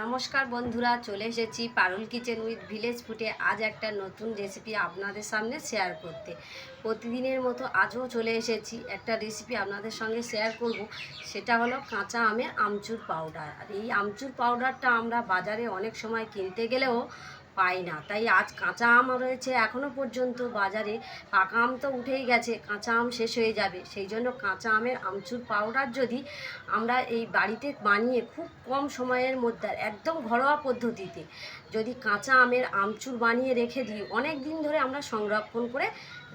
নমস্কার বন্ধুরা, চলে এসেছি পারুল কিচেন উইথ ভিলেজ ফুটে আজ একটা নতুন রেসিপি আপনাদের সামনে শেয়ার করতে। প্রতিদিনের মতো আজও চলে এসেছি। একটা রেসিপি আপনাদের সঙ্গে শেয়ার করব। সেটা হলো কাঁচা আমের আমচুর পাউডার আর এই আমচুর পাউডারটা আমরা বাজারে অনেক সময় কিনতে গেলেও পাই না। তাই আজ কাঁচা আম রয়েছে এখনও পর্যন্ত বাজারে। পাকা আম তো উঠেই গেছে, কাঁচা আম শেষ হয়ে যাবে। সেই জন্য কাঁচা আমের আমচুর পাউডার যদি আমরা এই বাড়িতে বানিয়ে খুব কম সময়ের মধ্যে, একদম ঘরোয়া পদ্ধতিতে যদি কাঁচা আমের আমচুর বানিয়ে রেখে দিই, অনেক দিন ধরে আমরা সংরক্ষণ করে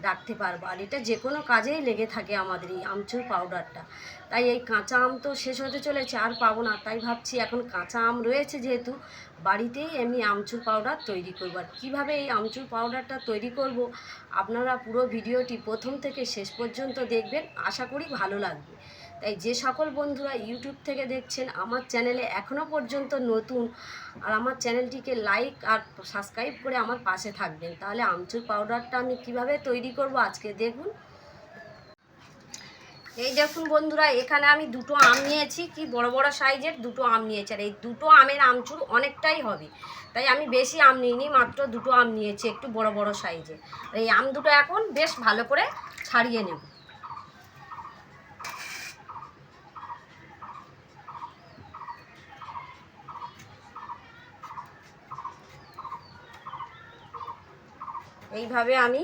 রাখতে পারব। আর এটা যে কোনো কাজেই লেগে থাকে আমাদের এই আমচুর পাউডারটা তাই এই কাঁচা আম তো শেষ হতে চলেছে, আর পাবো না। তাই ভাবছি এখন কাঁচা আম রয়েছে যেহেতু, বাড়িতেই আমি আমচুর পাউডার তৈরি করব। আর কীভাবে এই আমচুর পাউডারটা তৈরি করব, আপনারা পুরো ভিডিওটি প্রথম থেকে শেষ পর্যন্ত দেখবেন। আশা করি ভালো লাগবে। তাই যে সকল বন্ধুরা ইউটিউব থেকে দেখছেন, আমার চ্যানেলে এখনও পর্যন্ত নতুন, আর আমার চ্যানেলটিকে লাইক আর সাবস্ক্রাইব করে আমার পাশে থাকবেন। তাহলে আমচুর পাউডারটা আমি কীভাবে তৈরি করব আজকে দেখুন। এই দেখুন বন্ধুরা, এখানে আমি দুটো আম নিয়েছি, কি বড় বড় সাইজের দুটো আম নিয়েছি, আর এই দুটো আমের আমচুর অনেকটাই হবে। তাই আমি বেশি আম নিইনি, মাত্র দুটো আম নিয়েছি, একটু বড় বড় সাইজের। এই আম দুটো এখন বেশ ভালো করে ছাড়িয়ে নেব। এইভাবে আমি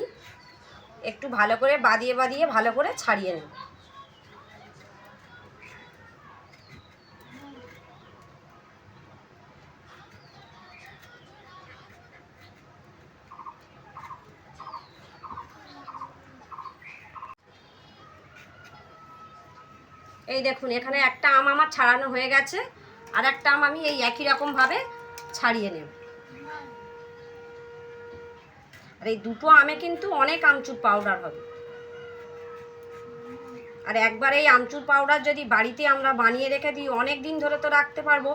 একটু ভালো করে বাদিয়ে বাদিয়ে ভালো করে ছাড়িয়ে নেব। এই দেখুন, এখানে একটা আম আমার ছাড়ানো হয়ে গেছে, আর একটা আম আমি এই একই রকমভাবে ছাড়িয়ে নেব। আর এই দুটো আমে কিন্তু অনেক আমচুর পাউডার হবে। আর একবার এই আমচুর পাউডার যদি বাড়িতে আমরা বানিয়ে রেখে দিই অনেক দিন ধরে তো রাখতে পারব।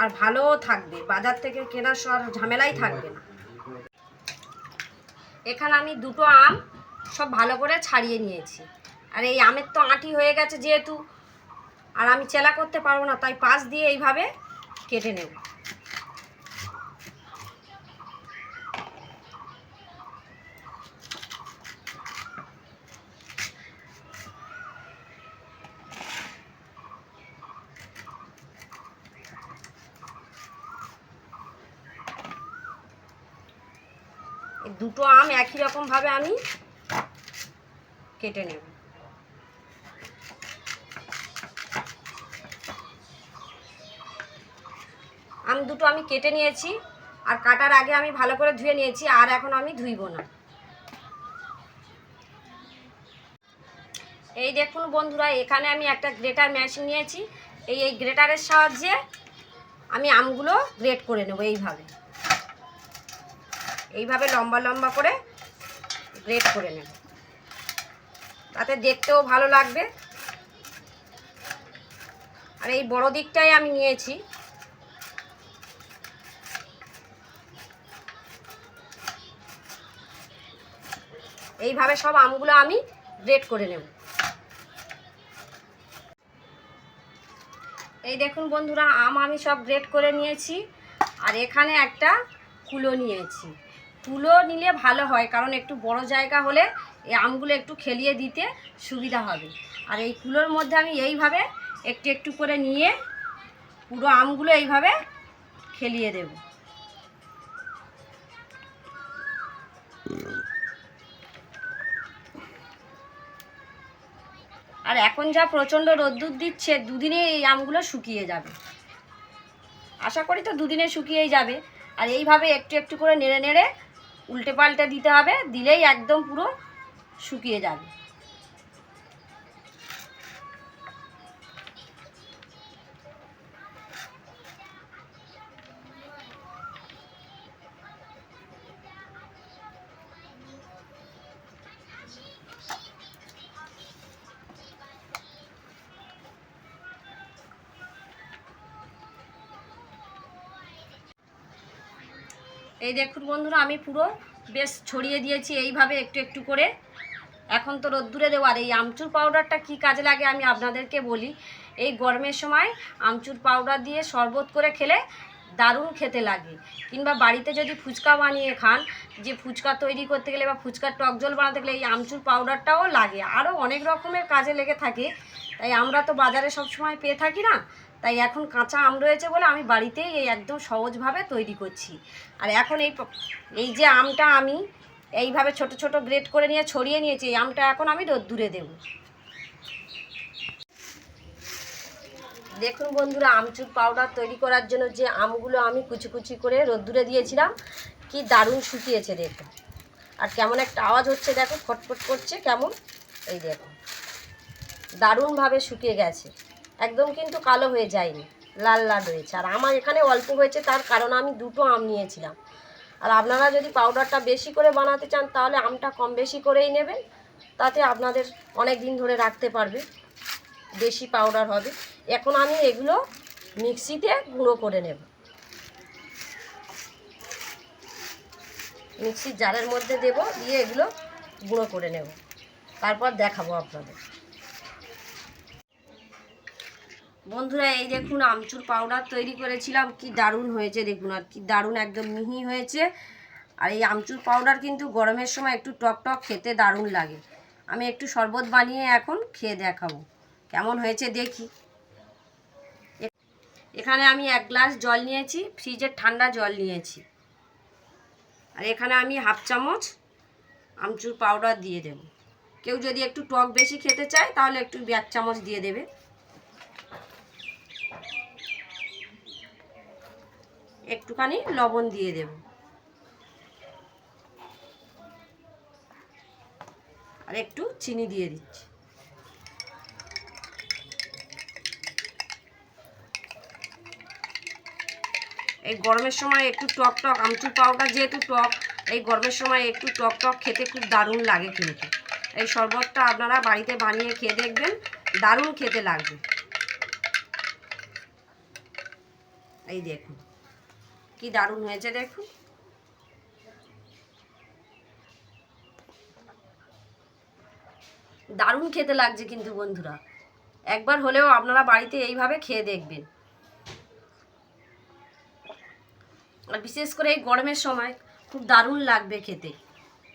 আর ভালোও থাকবে, বাজার থেকে কেনার সব ঝামেলাই থাকবে না। এখানে আমি দুটো আম সব ভালো করে ছাড়িয়ে নিয়েছি। আর এই আমের তো আঁটি হয়ে গেছে যেহেতু, আর আমি চেলা করতে পারব না, তাই পাশ দিয়ে এইভাবে কেটে নেব। দুটো আম একই রকমভাবে আমি কেটে নেব। আম দুটো আমি কেটে নিয়েছি আর কাটার আগে আমি ভালো করে ধুয়ে নিয়েছি, আর এখন আমি ধুইব না। এই দেখুন বন্ধুরা, এখানে আমি একটা গ্রেটার মেশিন নিয়েছি। এই এই গ্রেটারের সাহায্যে আমি আমগুলো গ্রেট করে নেব এইভাবে। এইভাবে লম্বা লম্বা করে গ্রেট করে নেব। তাতে দেখতেও ভালো লাগবে। আর এই বড় দিকটাই আমি নিয়েছি। এইভাবে সব আমগুলো আমি গ্রেট করে নেব। এই দেখুন বন্ধুরা, আম আমি সব গ্রেট করে নিয়েছি। আর এখানে একটা কুলো নিয়েছি। কুলো নিলে ভালো হয়, কারণ একটু বড় জায়গা হলে এই আমগুলো একটু খেলিয়ে দিতে সুবিধা হবে। আর এই কুলোর মধ্যে আমি এইভাবে একটু একটু করে নিয়ে পুরো আমগুলো এইভাবে খেলিয়ে দেব। আর এখন যা প্রচণ্ড রোদ্দুর দিচ্ছে, দুদিনে এই আমগুলো শুকিয়ে যাবে। আশা করি তো দুদিনে শুকিয়েই যাবে। আর এইভাবে একটু একটু করে নেড়ে নেড়ে উল্টে পাল্টে দিতে হবে দিলেই একদম পুরো শুকিয়ে যাবে। এই দেখুন বন্ধুরা, আমি পুরো বেশ ছড়িয়ে দিয়েছি, এইভাবে একটু একটু করে। এখন তো রোদ্দুরে দেওয়ার, এই আমচুর পাউডারটা কি কাজে লাগে আমি আপনাদেরকে বলি। এই গরমের সময় আমচুর পাউডার দিয়ে শরবত করে খেলে দারুণ খেতে লাগে। কিংবা বাড়িতে যদি ফুচকা বানিয়ে খান, যে ফুচকা তৈরি করতে গেলে বা ফুচকার টক জল বানাতে গেলে এই আমচুর পাউডারটাও লাগে। আরও অনেক রকমের কাজে লেগে থাকে। তাই আমরা তো বাজারে সব সময় পেয়ে থাকি না তাই এখন কাঁচা আম রয়েছে বলে আমি বাড়িতেই এই একদম সহজভাবে তৈরি করছি। আর এখন এই এই যে আমটা আমি এইভাবে ছোট ছোট গ্রেড করে নিয়ে ছড়িয়ে নিয়েছি, এই আমটা এখন আমি রোদ্দুরে দেবো। দেখুন বন্ধুরা, আমচুর পাউডার তৈরি করার জন্য যে আমগুলো আমি কুচি কুচি করে রোদ্দুরে দিয়েছিলাম, কি দারুণ শুকিয়েছে দেখুন। আর কেমন একটা আওয়াজ হচ্ছে দেখো, ফটফট করছে কেমন, এই দেখো দারুণভাবে শুকিয়ে গেছে। একদম কিন্তু কালো হয়ে যায়নি, লাল লাল হয়েছে। আর আমার এখানে অল্প হয়েছে, তার কারণ আমি দুটো আম নিয়েছিলাম। আর আপনারা যদি পাউডারটা বেশি করে বানাতে চান, তাহলে আমটা কম বেশি করেই নেবেন। তাতে আপনাদের অনেক দিন ধরে রাখতে পারবে, বেশি পাউডার হবে। এখন আমি এগুলো মিক্সিতে গুঁড়ো করে নেব। মিক্সির জারের মধ্যে দেব, দিয়ে এগুলো গুঁড়ো করে নেব। তারপর দেখাবো আপনাদের। বন্ধুরা, এই দেখুন, আমচুর পাউডার তৈরি করেছিলাম। কি দারুণ হয়েছে, দেখুন আর কি দারুণ, একদম মিহি হয়েছে। আর এই আমচুর পাউডার কিন্তু গরমের সময় একটু টক টক খেতে দারুণ লাগে। আমি একটু শরবত বানিয়ে এখন খেয়ে দেখাবো। কেমন হয়েছে দেখি। এখানে আমি এক গ্লাস জল নিয়েছি ফ্রিজের ঠান্ডা জল নিয়েছি। আর এখানে আমি হাফ চামচ আমচুর পাউডার দিয়ে দেব। কেউ যদি একটু টক বেশি খেতে চায়, তাহলে একটু এক চামচ দিয়ে দেবে। একটুখানি লবণ দিয়ে দেব। আর একটু চিনি দিয়ে দিচ্ছি। এই গরমের সময় একটু টক টক আমচুর পাউডার যেহেতু টক, এই গরমের সময় একটু টক টক খেতে খুব দারুণ লাগে কিন্তু এই শরবতটা আপনারা বাড়িতে বানিয়ে খেয়ে দেখবেন, দারুণ খেতে লাগবে। এই দেখুন। কি দারুণ হয়েছে দেখুন। দারুণ খেতে লাগছে কিন্তু বন্ধুরা। একবার হলেও আপনারা বাড়িতে এইভাবে খেয়ে দেখবেন। আর বিশেষ করে এই গরমের সময় খুব দারুণ লাগবে খেতে।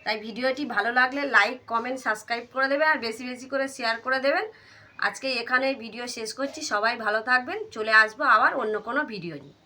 তাই ভিডিওটি ভালো লাগলে লাইক, কমেন্ট, সাবস্ক্রাইব করে দেবেন আর বেশি বেশি করে শেয়ার করে দেবেন। আজকে এখানে ভিডিও শেষ করছি। সবাই ভালো থাকবেন। চলে আসব আবার অন্য কোনো ভিডিও নিয়ে।